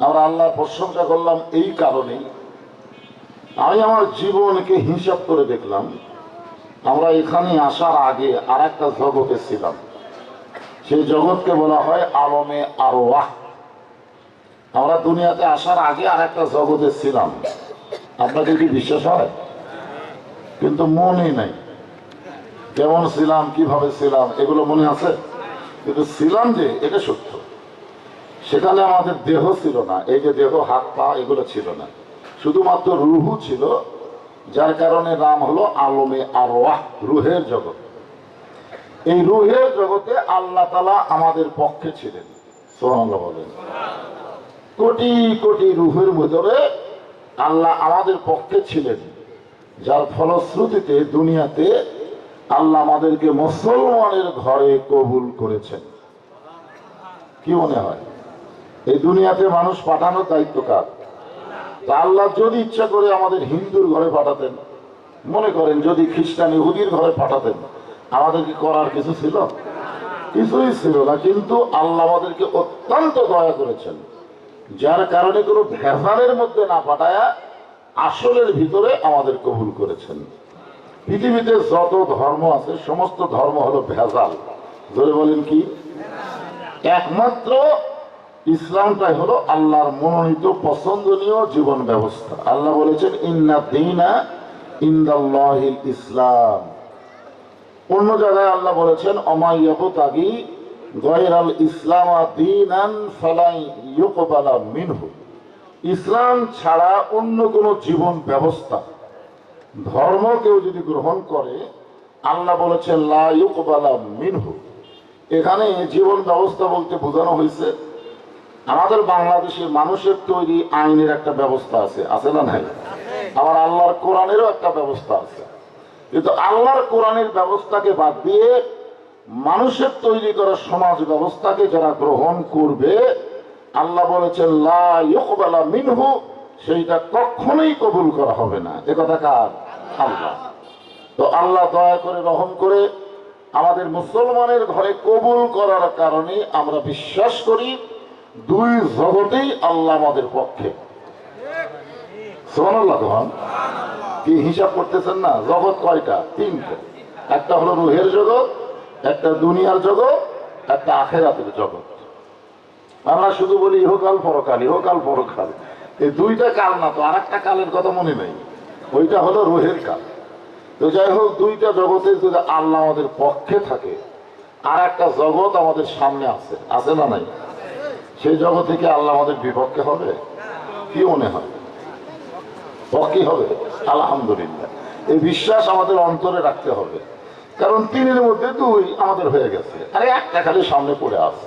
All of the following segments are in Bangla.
আমরা প্রশংসা করলাম এই কারণেই। আমি আমার জীবনকে হিসাব করে দেখলাম। আমরা এখানে আসার আগে আর একটা জগতে ছিলাম। সেই জগৎকে বলা হয় আলমে আরোয়াহ আমরা দুনিয়াতে আসার আগে আর একটা জগতে ছিলাম। আপনাদের কি বিশ্বাস হয়, কিন্তু মনে নাই। কেমন ছিলাম, কীভাবে ছিলাম, এগুলো মনে আছে? কিন্তু ছিলাম যে, এটা সত্য। সেখানে আমাদের দেহ ছিল না, এই যে দেহ, হাত, পা, এগুলো ছিল না। শুধুমাত্র রুহু ছিল, যার কারণে নাম হলো আলমে আরওয়াহ, রুহের জগৎ। এই রুহের জগতে আল্লাহ তালা আমাদের পক্ষে ছিলেন। সোহানাল্লাহ বলেন। কোটি কোটি রুহের ভিতরে আল্লাহ আমাদের পক্ষে ছিলেন। যার ফলশ্রুতিতে দুনিয়াতে আল্লাহ আমাদেরকে মুসলমানের ঘরে কবুল করেছেন। কি মনে হয়? এই দুনিয়াতে মানুষ পাঠানোর দায়িত্ব কার? আল্লাহ যদি ইচ্ছা করে আমাদের হিন্দুর ঘরে পাঠাতেন, মনে করেন যদি খ্রিস্টান ইহুদির ঘরে পাঠাতেন, আমাদের কি করার কিছু ছিল? কিছুই ছিল না, কিন্তু আল্লাহ আমাদেরকে অত্যন্ত দয়া করেছেন। যার কারণে কোনো ভেজালের মধ্যে না পাঠায়া আসলের ভিতরে আমাদের কবুল করেছেন। পৃথিবীতে যত ধর্ম আছে, সমস্ত ধর্ম হলো ভেজাল। ধরে বলেন কি? একমাত্র ইসলামটাই হলো আল্লাহর মনোনীত, পছন্দনীয় জীবন ব্যবস্থা। আল্লাহ বলেছেন, ইন্না দিনা ইন্দাল্লাহিল ইসলাম। অন্য জায়গায় আল্লাহ বলেছেন অমাইয়াবু তাগি গয়রাল ইসলাম মিনহু। ইসলাম ছাড়া অন্য কোনো জীবন ব্যবস্থা, ধর্ম কেউ যদি গ্রহণ করে, আল্লাহ বলেছেন, লা মিনহু। এখানে জীবন ব্যবস্থা বলতে বোঝানো হয়েছে, আমাদের বাংলাদেশের মানুষের তৈরি আইনের একটা ব্যবস্থা আছে। আছে না নাই? আবার আল্লাহর কোরআনেরও একটা ব্যবস্থা আছে। কিন্তু আল্লাহর কোরআনের ব্যবস্থাকে বাদ দিয়ে মানুষের তৈরি করা সমাজ ব্যবস্থাকে যারা গ্রহণ করবে, আল্লাহ বলেছেন, লা ইউকবালা মিনহু সেইটা কখনোই কবুল করা হবে না। এ কথা কার? আল্লাহ। তো আল্লাহ দয়া করে রহম করে আমাদের মুসলমানের ঘরে কবুল করার কারণে আমরা বিশ্বাস করি, দুই জগতেই আল্লাহ আমাদের পক্ষে। কি হিসাব করতেছেন না? জগৎ কয়টা? তিনটে। একটা হলো রুহের জগৎ একটা দুনিয়ার জগৎ, একটা আখেরাতের জগৎ। আমরা শুধু বলি, ইহকাল পরকাল ইহকাল পরকাল। এই দুইটা কাল না তো আর একটা কালের কথা মনে নেই। ওইটা হলো রোহের কাল। তো যাই হোক, দুইটা জগতে যদি আল্লাহ আমাদের পক্ষে থাকে আর একটা জগৎ আমাদের সামনে আছে। আছে না নাই? সেই জগৎ থেকে আল্লাহ আমাদের বিপক্ষে হবে? কি মনে হয়? পক্ষে হবে? আলহামদুলিল্লাহ। এই বিশ্বাস আমাদের অন্তরে রাখতে হবে। কারণ তিনের মধ্যে দুই আমাদের হয়ে গেছে। আরে একটা খালি সামনে পড়ে আছে।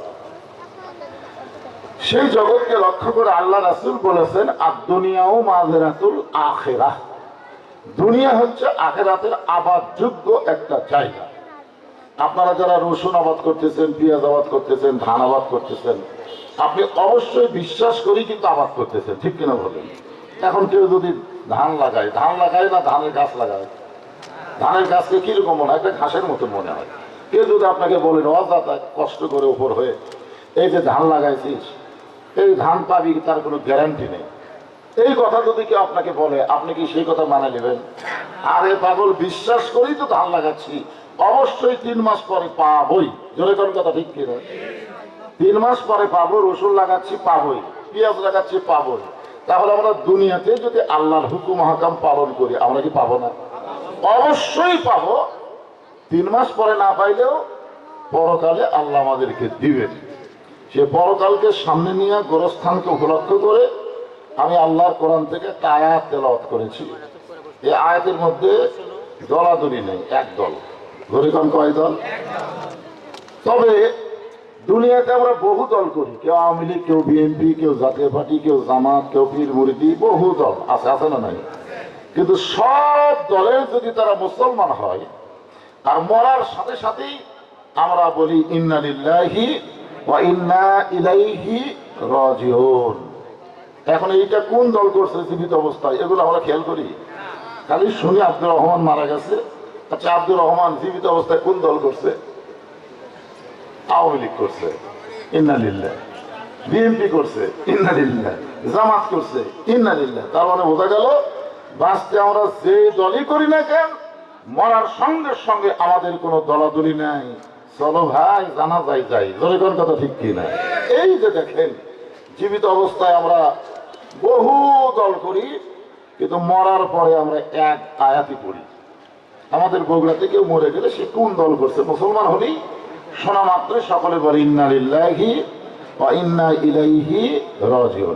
সেই জগৎকে লক্ষ্য করে আল্লাহ রাসুল বলেছেন আর দুনিয়াও মাজেরাতুল আখেরা দুনিয়া হচ্ছে আখেরাতের আবাদযোগ্য একটা জায়গা। আপনারা যারা রসুন আবাদ করতেছেন, পেঁয়াজ আবাদ করতেছেন, ধান আবাদ করতেছেন, আপনি অবশ্যই বিশ্বাস করি কিন্তু আবাদ করতেছেন, ঠিক কিনা বলেন? এখন কেউ যদি ধান লাগায় ধান লাগায় না ধানের গাছ লাগায়? ধানের গাছকে কীরকম মনে হয়? একটা ঘাসের মতো মনে হয়। কেউ যদি আপনাকে বলেন অদাতা কষ্ট করে উপর হয়ে এই যে ধান লাগাইছিস, এই ধান পাবি তার কোনো গ্যারান্টি নেই? এই কথা যদি কেউ আপনাকে বলে, আপনি কি সেই কথা মানে নেবেন? আরে পাগল, বিশ্বাস করেই তো ধান লাগাচ্ছি। অবশ্যই তিন মাস পরে পাবই। জোরে কোন কথা, ঠিক কিনা? তিন মাস পরে পাবো, রসুন লাগাচ্ছি, পাবই। পেঁয়াজ লাগাচ্ছি, পাবই। তাহলে আমরা দুনিয়াতে যদি আল্লাহর হুকুম হাকাম পালন করি, আমরা কি পাবো না? অবশ্যই পাব। তিন মাস পরে না পাইলেও পরকালে আল্লাহ আমাদেরকে দিবেন। সে পরকালকে সামনে নিয়ে গোরস্থানকে উপলক্ষ করে আমি আল্লাহর কোরআন থেকে একটা আয়াত তেলাওয়াত করেছি। এই আয়াতের মধ্যে দলাদলি নেই, এক দল। ধরিকন কয় দল? তবে দুনিয়াতে আমরা বহু দল করি। কেউ আওয়ামী লীগ, কেউ বিএনপি, কেউ জাতীয় পার্টি, কেউ জামাত, কেউ পীর মুরিদি, বহু দল। আছে আছে না নাই? কিন্তু সব দলের যদি তারা মুসলমান হয় আর মরার সাথে সাথেই আমরা বলি, ইন্না লিল্লাহি ইন্না ইলাইহি রাজিউন। এখন এইটা কোন দল করছে জীবিত অবস্থায়? এগুলো আমরা খেয়াল করি। খালি শুনি আব্দুর রহমান মারা গেছে। আচ্ছা আব্দুর রহমান জীবিত অবস্থায় কোন দল করছে? আওয়ামী লীগ করছে। ইন্নালিল্লাহ বিএনপি করছে। ইন্নালিল্লাহ জামাত করছে। ইন্নালিল্লাহ তার মানে বোঝা গেল বাঁচতে আমরা যে দলই করি না কেন, মরার সঙ্গে সঙ্গে আমাদের কোনো দলাদলি নাই। চলো ভাই, জানা যাই যাই কোন কথা ঠিক কি না? এই যে দেখেন, জীবিত অবস্থায় আমরা বহু দল করি, কিন্তু মরার পরে আমরা এক আয়াতি পড়ি। আমাদের বগুড়াতে কেউ মরে গেলে সে কোন দল করছে? মুসলমান হলেই শোনা মাত্র সকলে বলে, ইন্না লিল্লাহি ওয়া ইন্না ইলাইহি রাজিউন।